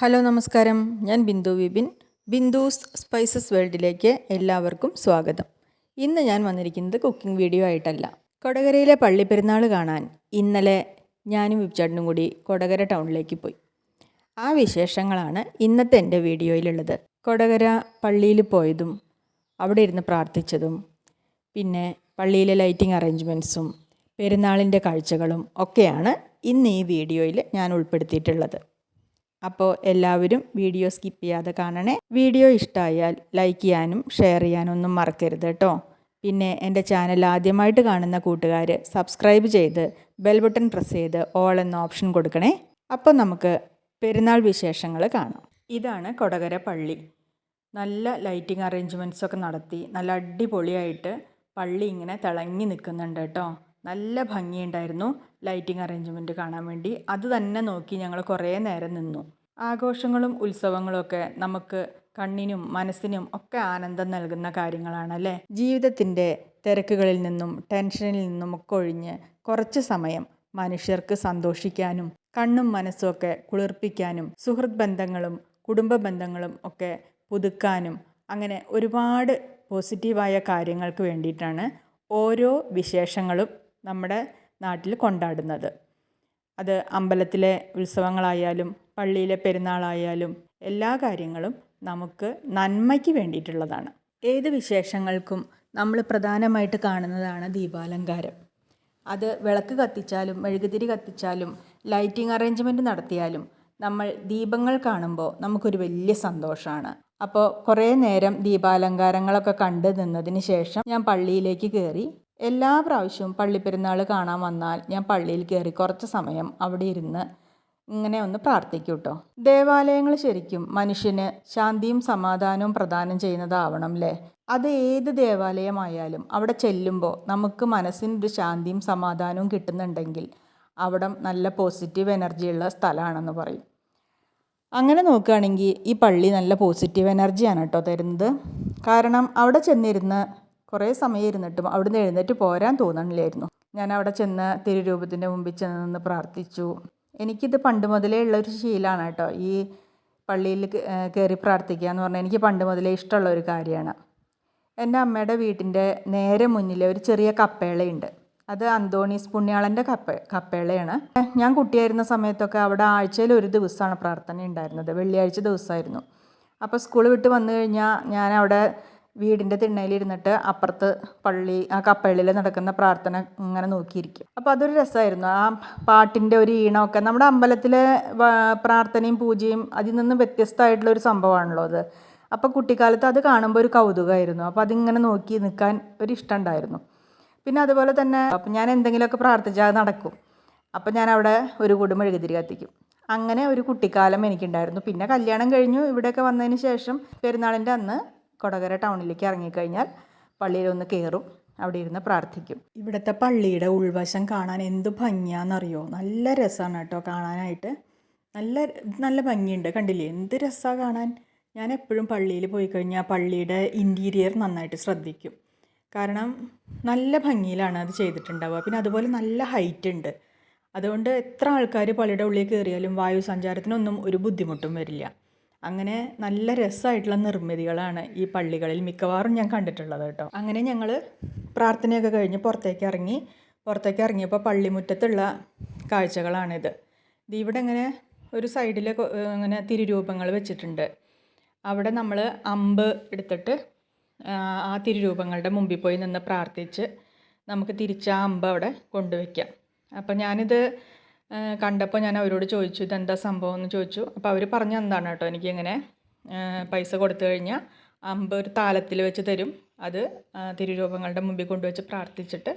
Hello നമസ്കാരം. ഞാൻ Bindu Vipin. ബിന്ദുസ് spices വേൾഡിലേക്ക് എല്ലാവർക്കും സ്വാഗതം. ഇന്ന് ഞാൻ വന്നിരിക്കുന്നത് കുക്കിംഗ് വീഡിയോ ആയിട്ടല്ല കൊടകരയിലെ പള്ളിപ്പെരുന്നാൾ കാണാൻ. ഇന്നലെ ഞാനും വിപ്ചാട്ടനും കൂടി കൊടകര ടൗണിലേക്ക് പോയി. ആ വിശേഷങ്ങളാണ് ഇന്നത്തെ എന്റെ വീഡിയോയിലുള്ളത്. കൊടകര പള്ളിയിൽ പോയതും അവിടെ ഇരുന്ന് പ്രാർത്ഥിച്ചതും പിന്നെ പള്ളിയിലെ ലൈറ്റിംഗ് അറേഞ്ച്മെന്റ്സും പെരുന്നാളിന്റെ കാഴ്ചകളും ഒക്കെയാണ് ഇന്ന് ഈ വീഡിയോയിൽ ഞാൻ ഉൾപ്പെടുത്തിയിട്ടുള്ളത്. അപ്പോൾ എല്ലാവരും വീഡിയോ സ്കിപ്പ് ചെയ്യാതെ കാണണേ. വീഡിയോ ഇഷ്ടമായാൽ ലൈക്ക് ചെയ്യാനും ഷെയർ ചെയ്യാനും ഒന്നും മറക്കരുത് കേട്ടോ. പിന്നെ എന്റെ ചാനൽ ആദ്യമായിട്ട് കാണുന്ന കൂട്ടുകാർ സബ്സ്ക്രൈബ് ചെയ്ത് ബെൽ ബട്ടൺ പ്രസ് ചെയ്ത് ഓൾ എന്ന ഓപ്ഷൻ കൊടുക്കണേ. അപ്പോൾ നമുക്ക് പെരുന്നാൾ വിശേഷങ്ങൾ കാണാം. ഇതാണ് കൊടകര പള്ളി. നല്ല ലൈറ്റിംഗ് അറേഞ്ച്മെന്റ്സൊക്കെ നടത്തി നല്ല അടിപൊളിയായിട്ട് പള്ളി ഇങ്ങനെ തിളങ്ങി നിൽക്കുന്നുണ്ട് കേട്ടോ. നല്ല ഭംഗിയുണ്ടായിരുന്നു ലൈറ്റിംഗ് അറേഞ്ച്മെന്റ് കാണാൻ വേണ്ടി. അത് തന്നെ നോക്കി ഞങ്ങൾ കുറേ നേരം നിന്നു. ആഘോഷങ്ങളും ഉത്സവങ്ങളും ഒക്കെ നമുക്ക് കണ്ണിനും മനസ്സിനും ഒക്കെ ആനന്ദം നൽകുന്ന കാര്യങ്ങളാണല്ലേ? ജീവിതത്തിന്റെ തിരക്കുകളിൽ നിന്നും ടെൻഷനിൽ നിന്നും ഒക്കെ ഒഴിഞ്ഞ് കുറച്ച് സമയം മനുഷ്യർക്ക് സന്തോഷിക്കാനും കണ്ണും മനസ്സും ഒക്കെ കുളിർപ്പിക്കാനും സുഹൃത്ത് ബന്ധങ്ങളും കുടുംബ ബന്ധങ്ങളും ഒക്കെ പുതുക്കാനും അങ്ങനെ ഒരുപാട് പോസിറ്റീവായ കാര്യങ്ങൾക്ക് വേണ്ടിയിട്ടാണ് ഓരോ വിശേഷങ്ങളും നമ്മുടെ നാട്ടിൽ കൊണ്ടാടുന്നത്. അത് അമ്പലത്തിലെ ഉത്സവങ്ങളായാലും പള്ളിയിലെ പെരുന്നാളായാലും എല്ലാ കാര്യങ്ങളും നമുക്ക് നന്മയ്ക്ക് വേണ്ടിയിട്ടുള്ളതാണ്. ഏത് വിശേഷങ്ങൾക്കും നമ്മൾ പ്രധാനമായിട്ട് കാണുന്നതാണ് ദീപാലങ്കാരം. അത് വിളക്ക് കത്തിച്ചാലും മെഴുകുതിരി കത്തിച്ചാലും ലൈറ്റിംഗ് അറേഞ്ച്മെന്റ് നടത്തിയാലും നമ്മൾ ദീപങ്ങൾ കാണുമ്പോൾ നമുക്കൊരു വലിയ സന്തോഷമാണ്. അപ്പോൾ കുറേ നേരം ദീപാലങ്കാരങ്ങളൊക്കെ കണ്ട് നിന്നതിന് ശേഷം ഞാൻ പള്ളിയിലേക്ക് കയറി എല്ലാ പ്രാവശ്യവും പള്ളിപ്പെരുന്നാൾ കാണാൻ വന്നാൽ ഞാൻ പള്ളിയിൽ കയറി കുറച്ച് സമയം അവിടെ ഇരുന്ന് ഇങ്ങനെ ഒന്ന് പ്രാർത്ഥിക്കും കേട്ടോ ദേവാലയങ്ങൾ ശരിക്കും മനുഷ്യന് ശാന്തിയും സമാധാനവും പ്രദാനം ചെയ്യുന്നതാവണം അല്ലേ അത് ഏത് ദേവാലയമായാലും അവിടെ ചെല്ലുമ്പോൾ നമുക്ക് മനസ്സിനൊരു ശാന്തിയും സമാധാനവും കിട്ടുന്നുണ്ടെങ്കിൽ അവിടം നല്ല പോസിറ്റീവ് എനർജിയുള്ള സ്ഥലമാണെന്ന് പറയും. അങ്ങനെ നോക്കുകയാണെങ്കിൽ ഈ പള്ളി നല്ല പോസിറ്റീവ് എനർജിയാണ് കേട്ടോ തരുന്നത്. കാരണം അവിടെ ചെന്നിരുന്ന് കുറേ സമയം ഇരുന്നിട്ടും അവിടുന്ന് എഴുന്നേറ്റ് പോരാൻ തോന്നണില്ലായിരുന്നു. ഞാൻ അവിടെ ചെന്ന് തിരുരൂപത്തിന്റെ മുമ്പിൽ ചെന്ന് നിന്ന് പ്രാർത്ഥിച്ചു. എനിക്കിത് പണ്ട് മുതലേ ഉള്ളൊരു ശീലമാണ് കേട്ടോ. ഈ പള്ളിയിൽ കയറി പ്രാർത്ഥിക്കുക എന്ന് പറഞ്ഞാൽ എനിക്ക് പണ്ട് മുതലേ ഇഷ്ടമുള്ള ഒരു കാര്യമാണ്. എന്റെ അമ്മയുടെ വീട്ടിന്റെ നേരെ മുന്നിൽ ഒരു ചെറിയ കപ്പേളയുണ്ട്. അത് അന്തോണീസ് പുണ്യാളന്റെ കപ്പ കപ്പേളയാണ്. ഞാൻ കുട്ടിയായിരുന്ന സമയത്തൊക്കെ അവിടെ ആഴ്ചയിൽ ഒരു ദിവസമാണ് പ്രാർത്ഥന ഉണ്ടായിരുന്നത് വെള്ളിയാഴ്ച ദിവസമായിരുന്നു. അപ്പോൾ സ്കൂൾ വിട്ട് വന്നു കഴിഞ്ഞാൽ ഞാൻ അവിടെ വീടിന്റെ തിണ്ണയിലിരുന്നിട്ട് അപ്പുറത്ത് പള്ളി ആ കപ്പള്ളിയിൽ നടക്കുന്ന പ്രാർത്ഥന ഇങ്ങനെ നോക്കിയിരിക്കും. അപ്പോൾ അതൊരു രസമായിരുന്നു. ആ പാട്ടിന്റെ ഒരു ഈണമൊക്കെ നമ്മുടെ അമ്പലത്തിലെ പ്രാർത്ഥനയും പൂജയും അതിൽ നിന്ന് വ്യത്യസ്തമായിട്ടുള്ള ഒരു സംഭവമാണല്ലോ അത്. അപ്പോൾ കുട്ടിക്കാലത്ത് അത് കാണുമ്പോൾ ഒരു കൗതുകമായിരുന്നു. അപ്പോൾ അതിങ്ങനെ നോക്കി നിൽക്കാൻ ഒരു ഇഷ്ടം ഉണ്ടായിരുന്നു. പിന്നെ അതുപോലെ തന്നെ അപ്പം ഞാൻ എന്തെങ്കിലുമൊക്കെ പ്രാർത്ഥിച്ചാൽ നടക്കും. അപ്പം ഞാൻ അവിടെ ഒരു കുടുംബം എഴുതിരി കത്തിക്കും. അങ്ങനെ ഒരു കുട്ടിക്കാലം എനിക്കുണ്ടായിരുന്നു. പിന്നെ കല്യാണം കഴിഞ്ഞു. ഇവിടെയൊക്കെ വന്നതിന് ശേഷം പെരുന്നാളിന്റെ അന്ന് കൊടകര ടൗണിലേക്ക് ഇറങ്ങിക്കഴിഞ്ഞാൽ പള്ളിയിലൊന്ന് കയറും അവിടെ ഇരുന്ന് പ്രാർത്ഥിക്കും. ഇവിടുത്തെ പള്ളിയുടെ ഉൾവശം കാണാൻ എന്ത് ഭംഗിയാണെന്നറിയോ? നല്ല രസമാണ് കേട്ടോ കാണാനായിട്ട്. നല്ല നല്ല ഭംഗിയുണ്ട് കണ്ടില്ലേ? എന്ത് രസമാണ് കാണാൻ. ഞാൻ എപ്പോഴും പള്ളിയിൽ പോയി കഴിഞ്ഞാൽ പള്ളിയുടെ ഇന്റീരിയർ നന്നായിട്ട് ശ്രദ്ധിക്കും. കാരണം നല്ല ഭംഗിയിലാണ് അത് ചെയ്തിട്ടുണ്ടാവുക. പിന്നെ അതുപോലെ നല്ല ഹൈറ്റ് ഉണ്ട്. അതുകൊണ്ട് എത്ര ആൾക്കാർ പള്ളിയുടെ ഉള്ളിൽ കയറിയാലും വായു സഞ്ചാരത്തിനൊന്നും ഒരു ബുദ്ധിമുട്ടും വരില്ല. അങ്ങനെ നല്ല രസമായിട്ടുള്ള നിർമ്മിതികളാണ് ഈ പള്ളികളിൽ മിക്കവാറും ഞാൻ കണ്ടിട്ടുള്ളത് കേട്ടോ. അങ്ങനെ ഞങ്ങൾ പ്രാർത്ഥനയൊക്കെ കഴിഞ്ഞ് പുറത്തേക്ക് ഇറങ്ങി പുറത്തേക്ക് ഇറങ്ങിയപ്പോൾ പള്ളിമുറ്റത്തുള്ള കാഴ്ചകളാണിത്. ഇത് ഇവിടെ ഇങ്ങനെ ഒരു സൈഡിൽ ഇങ്ങനെ തിരുരൂപങ്ങൾ വെച്ചിട്ടുണ്ട്. അവിടെ നമ്മൾ അമ്പ് എടുത്തിട്ട് ആ തിരുരൂപങ്ങളുടെ മുമ്പിൽ പോയി നിന്ന് പ്രാർത്ഥിച്ച് നമുക്ക് തിരിച്ച് ആ അമ്പ് അവിടെ കൊണ്ടുവയ്ക്കാം. അപ്പം ഞാനിത് കണ്ടപ്പോൾ ഞാൻ അവരോട് ചോദിച്ചു ഇതെന്താ സംഭവം? എന്ന് ചോദിച്ചു. അപ്പോൾ അവർ പറഞ്ഞു എന്താണ് കേട്ടോ എനിക്കിങ്ങനെ പൈസ കൊടുത്തു കഴിഞ്ഞാൽ അമ്പ് ഒരു താലത്തിൽ വെച്ച് തരും. അത് തിരുരൂപങ്ങളുടെ മുമ്പിൽ കൊണ്ടുവച്ച് പ്രാർത്ഥിച്ചിട്ട്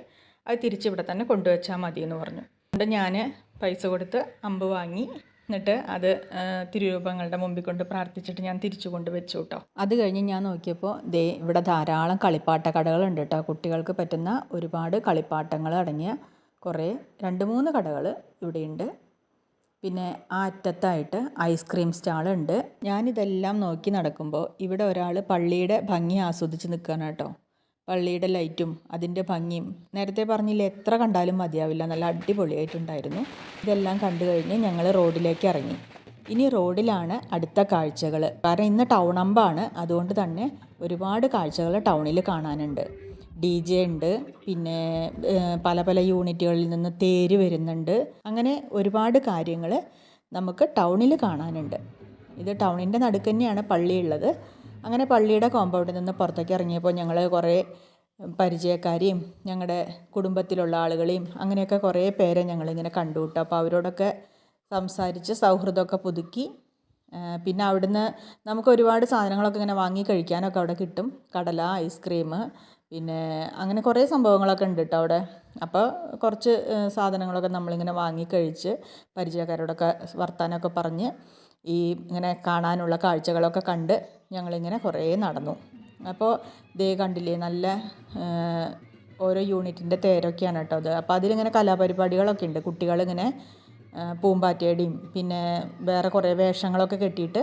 അത് തിരിച്ചിവിടെ തന്നെ കൊണ്ടുവച്ചാൽ മതി എന്ന് പറഞ്ഞു. അതുകൊണ്ട് ഞാൻ പൈസ കൊടുത്ത് അമ്പ് വാങ്ങി എന്നിട്ട് അത് തിരുരൂപങ്ങളുടെ മുമ്പിൽ കൊണ്ട് പ്രാർത്ഥിച്ചിട്ട് ഞാൻ തിരിച്ചു കൊണ്ട് വെച്ചു കേട്ടോ അത് കഴിഞ്ഞ് ഞാൻ നോക്കിയപ്പോൾ ദേ ഇവിടെ ധാരാളം കളിപ്പാട്ട കടകളുണ്ട് കേട്ടോ കുട്ടികൾക്ക് പറ്റുന്ന ഒരുപാട് കളിപ്പാട്ടങ്ങൾ അടങ്ങിയ കുറേ രണ്ട് മൂന്ന് കടകൾ ഇവിടെയുണ്ട്. പിന്നെ ആ അറ്റത്തായിട്ട് ഐസ്ക്രീം സ്റ്റാളുണ്ട്. ഞാനിതെല്ലാം നോക്കി നടക്കുമ്പോൾ ഇവിടെ ഒരാൾ പള്ളിയുടെ ഭംഗി ആസ്വദിച്ച് നിൽക്കുകയാണ് കേട്ടോ. പള്ളിയുടെ ലൈറ്റും അതിന്റെ ഭംഗിയും. നേരത്തെ പറഞ്ഞില്ല എത്ര കണ്ടാലും മതിയാവില്ല. നല്ല അടിപൊളിയായിട്ടുണ്ടായിരുന്നു. ഇതെല്ലാം കണ്ടു കഴിഞ്ഞ് ഞങ്ങൾ റോഡിലേക്ക് ഇറങ്ങി. ഇനി റോഡിലാണ് അടുത്ത കാഴ്ചകൾ കാരണം ഇന്ന് ടൗൺ അമ്പാണ്. അതുകൊണ്ട് തന്നെ ഒരുപാട് കാഴ്ചകൾ ടൗണിൽ കാണാനുണ്ട്. ഡി ജെ ഉണ്ട്. പിന്നെ പല പല യൂണിറ്റുകളിൽ നിന്ന് തേര് വരുന്നുണ്ട്. അങ്ങനെ ഒരുപാട് കാര്യങ്ങൾ നമുക്ക് ടൗണിൽ കാണാനുണ്ട്. ഇത് ടൗണിന്റെ നടുക്ക് തന്നെയാണ് പള്ളിയുള്ളത്. അങ്ങനെ പള്ളിയുടെ കോമ്പൗണ്ടിൽ നിന്ന് പുറത്തേക്ക് ഇറങ്ങിയപ്പോൾ ഞങ്ങൾ കുറേ പരിചയക്കാരെയും ഞങ്ങളുടെ കുടുംബത്തിലുള്ള ആളുകളെയും അങ്ങനെയൊക്കെ കുറേ പേരെ ഞങ്ങളിങ്ങനെ കണ്ടു കേട്ടോ. അപ്പോൾ അവരോടൊക്കെ സംസാരിച്ച് സൗഹൃദമൊക്കെ പുതുക്കി. പിന്നെ അവിടുന്ന് നമുക്ക് ഒരുപാട് സാധനങ്ങളൊക്കെ ഇങ്ങനെ വാങ്ങി കഴിക്കാനൊക്കെ അവിടെ കിട്ടും. കടല ഐസ്ക്രീം പിന്നെ അങ്ങനെ കുറേ സംഭവങ്ങളൊക്കെ ഉണ്ട് കേട്ടോ അവിടെ. അപ്പോൾ കുറച്ച് സാധനങ്ങളൊക്കെ നമ്മളിങ്ങനെ വാങ്ങി കഴിച്ച് പരിചയക്കാരോടൊക്കെ വർത്താനമൊക്കെ പറഞ്ഞ് ഈ ഇങ്ങനെ കാണാനുള്ള കാഴ്ചകളൊക്കെ കണ്ട് ഞങ്ങളിങ്ങനെ കുറേ നടന്നു. അപ്പോൾ ദേ കണ്ടില്ലേ നല്ല ഓരോ യൂണിറ്റിന്റെ തേരൊക്കെയാണ് കേട്ടോ അത്. അപ്പോൾ അതിലിങ്ങനെ കലാപരിപാടികളൊക്കെ ഉണ്ട്. കുട്ടികളിങ്ങനെ പൂമ്പാറ്റയുടെയും പിന്നെ വേറെ കുറേ വേഷങ്ങളൊക്കെ കെട്ടിയിട്ട്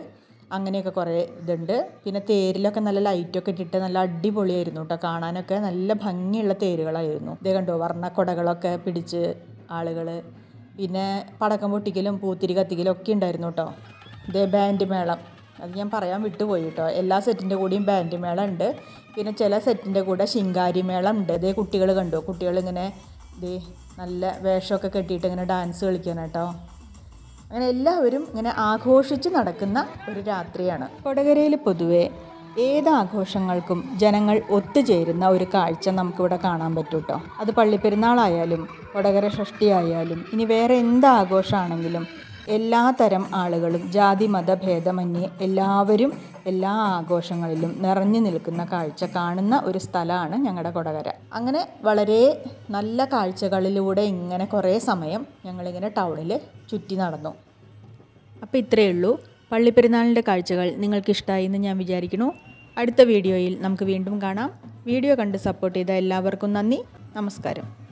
അങ്ങനെയൊക്കെ കുറേ ഇതുണ്ട്. പിന്നെ തേരിലൊക്കെ നല്ല ലൈറ്റൊക്കെ ഇട്ടിട്ട് നല്ല അടിപൊളിയായിരുന്നു കേട്ടോ കാണാനൊക്കെ നല്ല ഭംഗിയുള്ള തേരുകളായിരുന്നു. ഇതേ കണ്ടോ? വർണക്കൊടകളൊക്കെ പിടിച്ച് ആളുകൾ പിന്നെ പടക്കം പൊട്ടിക്കലും പൂത്തിരി കത്തിക്കലും ഒക്കെ ഉണ്ടായിരുന്നു കേട്ടോ ഇതേ ബാൻഡ് മേളം. അത് ഞാൻ പറയാൻ വിട്ടുപോയി കേട്ടോ എല്ലാ സെറ്റിന്റെ കൂടെയും ബാൻഡ് മേളം ഉണ്ട്. പിന്നെ ചില സെറ്റിന്റെ കൂടെ ശിങ്കാരി മേളം ഉണ്ട്. ഇതേ കുട്ടികൾ കണ്ടു? കുട്ടികളിങ്ങനെ ഇതേ നല്ല വേഷമൊക്കെ കെട്ടിയിട്ട് ഇങ്ങനെ ഡാൻസ് കളിക്കാൻ അങ്ങനെ എല്ലാവരും ഇങ്ങനെ ആഘോഷിച്ച് നടക്കുന്ന ഒരു രാത്രിയാണ്. കൊടകരയിൽ പൊതുവേ ഏത് ആഘോഷങ്ങൾക്കും ജനങ്ങൾ ഒത്തുചേരുന്ന ഒരു കാഴ്ച നമുക്കിവിടെ കാണാൻ പറ്റും കേട്ടോ അത് പള്ളിപ്പെരുന്നാളായാലും കൊടകര ഷഷ്ടി ആയാലും ഇനി വേറെ എന്ത് ആഘോഷമാണെങ്കിലും എല്ലാ തരം ആളുകളും ജാതി മത ഭേദമന്യേ എല്ലാവരും എല്ലാ ആഘോഷങ്ങളിലും നിറഞ്ഞു നിൽക്കുന്ന കാഴ്ച കാണുന്ന ഒരു സ്ഥലമാണ് ഞങ്ങളുടെ കൊടകര. അങ്ങനെ വളരെ നല്ല കാഴ്ചകളിലൂടെ ഇങ്ങനെ കുറേ സമയം ഞങ്ങളിങ്ങനെ ടൗണിൽ ചുറ്റി നടന്നു. അപ്പോൾ ഇത്രയേ ഉള്ളൂ. പള്ളിപ്പെരുന്നാളിന്റെ കാഴ്ചകൾ നിങ്ങൾക്കിഷ്ടമായി എന്ന് ഞാൻ വിചാരിക്കുന്നു. അടുത്ത വീഡിയോയിൽ നമുക്ക് വീണ്ടും കാണാം. വീഡിയോ കണ്ട് സപ്പോർട്ട് ചെയ്ത എല്ലാവർക്കും നന്ദി. നമസ്കാരം.